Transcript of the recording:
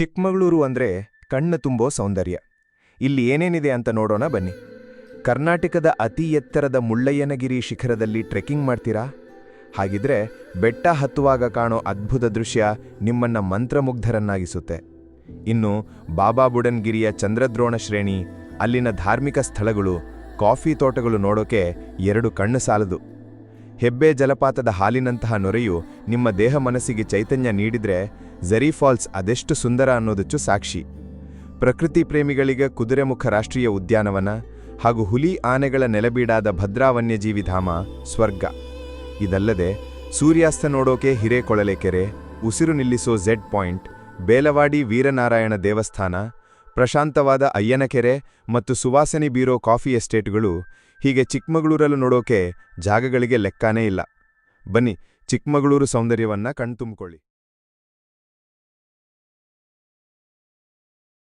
ಚಿಕ್ಕಮಗಳೂರು ಅಂದರೆ ಕಣ್ಣು ತುಂಬೋ ಸೌಂದರ್ಯ. ಇಲ್ಲಿ ಏನೇನಿದೆ ಅಂತ ನೋಡೋಣ ಬನ್ನಿ. ಕರ್ನಾಟಕದ ಅತಿ ಎತ್ತರದ ಮುಳ್ಳಯ್ಯನಗಿರಿ ಶಿಖರದಲ್ಲಿ ಟ್ರೆಕ್ಕಿಂಗ್ ಮಾಡ್ತೀರಾ? ಹಾಗಿದ್ರೆ ಬೆಟ್ಟ ಹತ್ತುವಾಗ ಕಾಣೋ ಅದ್ಭುತ ದೃಶ್ಯ ನಿಮ್ಮನ್ನ ಮಂತ್ರಮುಗ್ಧರನ್ನಾಗಿಸುತ್ತೆ. ಇನ್ನು ಬಾಬಾ ಬುಡನ್ಗಿರಿಯ ಚಂದ್ರದ್ರೋಣ ಶ್ರೇಣಿ, ಅಲ್ಲಿನ ಧಾರ್ಮಿಕ ಸ್ಥಳಗಳು, ಕಾಫಿ ತೋಟಗಳು ನೋಡೋಕೆ ಎರಡು ಕಣ್ಣು ಸಾಲದು. ಹೆಬ್ಬೆ ಜಲಪಾತದ ಹಾಲಿನಂತಹ ನೊರೆಯು ನಿಮ್ಮ ದೇಹ ಮನಸ್ಸಿಗೆ ಚೈತನ್ಯ ನೀಡಿದ್ರೆ ಝರಿ ಫಾಲ್ಸ್ ಅದೆಷ್ಟು ಸುಂದರ ಅನ್ನೋದಚ್ಚು ಸಾಕ್ಷಿ. ಪ್ರಕೃತಿ ಪ್ರೇಮಿಗಳಿಗೆ ಕುದುರೆಮುಖ ರಾಷ್ಟ್ರೀಯ ಉದ್ಯಾನವನ ಹಾಗೂ ಹುಲಿ ಆನೆಗಳ ನೆಲಬೀಡಾದ ಭದ್ರಾ ವನ್ಯಜೀವಿ ಧಾಮ ಸ್ವರ್ಗ. ಇದಲ್ಲದೆ ಸೂರ್ಯಾಸ್ತ ನೋಡೋಕೆ ಹಿರೇಕೊಳಲೆ ಕೆರೆ, ಉಸಿರು ನಿಲ್ಲಿಸೋ ಝೆಡ್ ಪಾಯಿಂಟ್, ಬೇಲವಾಡಿ ವೀರನಾರಾಯಣ ದೇವಸ್ಥಾನ, ಪ್ರಶಾಂತವಾದ ಅಯ್ಯನಕೆರೆ ಮತ್ತು ಸುವಾಸನೆ ಬೀರೋ ಕಾಫಿ ಎಸ್ಟೇಟ್ಗಳು ಹೀಗೆ ಚಿಕ್ಕಮಗಳೂರಲ್ಲೂ ನೋಡೋಕೆ ಜಾಗಗಳಿಗೆ ಲೆಕ್ಕಾನೇ ಇಲ್ಲ. ಬನ್ನಿ ಚಿಕ್ಕಮಗಳೂರು ಸೌಂದರ್ಯವನ್ನ ಕಣ್ತುಂಬಿಕೊಳ್ಳಿ.